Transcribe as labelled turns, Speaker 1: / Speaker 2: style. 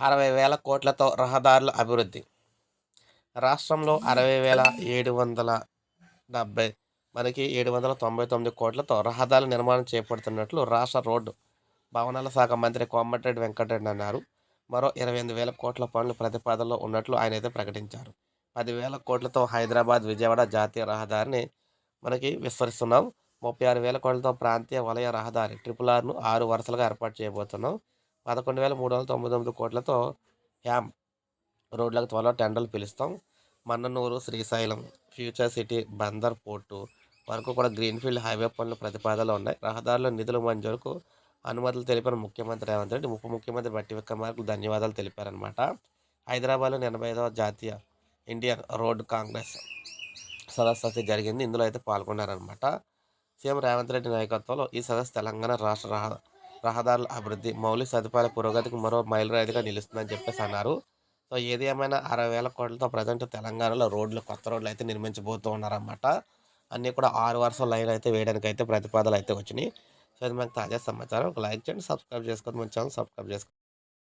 Speaker 1: అరవై వేల కోట్లతో రహదారుల అభివృద్ధి. రాష్ట్రంలో అరవై వేల ఏడు వందల డెబ్బై మనకి ఏడు వందల తొంభై తొమ్మిది కోట్లతో రహదారుల నిర్మాణం చేపడుతున్నట్లు రాష్ట్ర రోడ్డు భవనాల శాఖ మంత్రి కోమటిరెడ్డి వెంకటరెడ్డి అన్నారు. మరో ఇరవై ఎనిమిది వేల కోట్ల పనులు ప్రతిపాదనలో ఉన్నట్లు ఆయన అయితే ప్రకటించారు. పదివేల కోట్లతో హైదరాబాద్ విజయవాడ జాతీయ రహదారిని మనకి విస్తరిస్తున్నాం. ముప్పై ఆరు వేల కోట్లతో ప్రాంతీయ వలయ రహదారి ట్రిపుల్ ఆర్ను ఆరు వరుసలుగా ఏర్పాటు చేయబోతున్నాం. పదకొండు వేల మూడు వందల తొంభై తొమ్మిది కోట్లతో హ్యామ్ రోడ్లకు త్వరలో టెండర్లు పిలుస్తాం. Mannanur Srisailam future city Bandar port వరకు కూడా గ్రీన్ఫీల్డ్ హైవే పనులు ప్రతిపాదనలు ఉన్నాయి. రహదారుల నిధుల మంజూరుకు అనుమతులు తెలిపిన ముఖ్యమంత్రి రేవంత్ రెడ్డి ఉప ముఖ్యమంత్రి బట్టి విక్రమార్కు ధన్యవాదాలు తెలిపారనమాట హైదరాబాద్లో ఎనభై ఐదవ జాతీయ ఇండియన్ రోడ్ కాంగ్రెస్ సదస్సు అయితే జరిగింది. ఇందులో అయితే పాల్గొన్నారనమాట సీఎం రేవంత్ రెడ్డి నాయకత్వంలో ఈ సదస్సు తెలంగాణ రాష్ట్ర రహ రహదారుల అభివృద్ధి మౌలిక సదుపాయాల పురోగతికి మరో మైలురాయిగా నిలుస్తుందని చెప్పేసి అన్నారు. సో ఏది ఏమైనా అరవై వేల కోట్లతో ప్రజెంట్ తెలంగాణలో రోడ్లు కొత్త రోడ్లు అయితే నిర్మించబోతూ ఉన్నారన్నమాట. అన్నీ కూడా ఆరు వరుస లైన్ అయితే వేయడానికి అయితే ప్రతిపాదనలు అయితే వచ్చినాయి. సో ఇది మనకు తాజా సమాచారం. ఒక లైక్ చేయండి సబ్స్క్రైబ్ చేసుకోండి. మన ఛానల్ సబ్స్క్రైబ్ చేసుకోండి.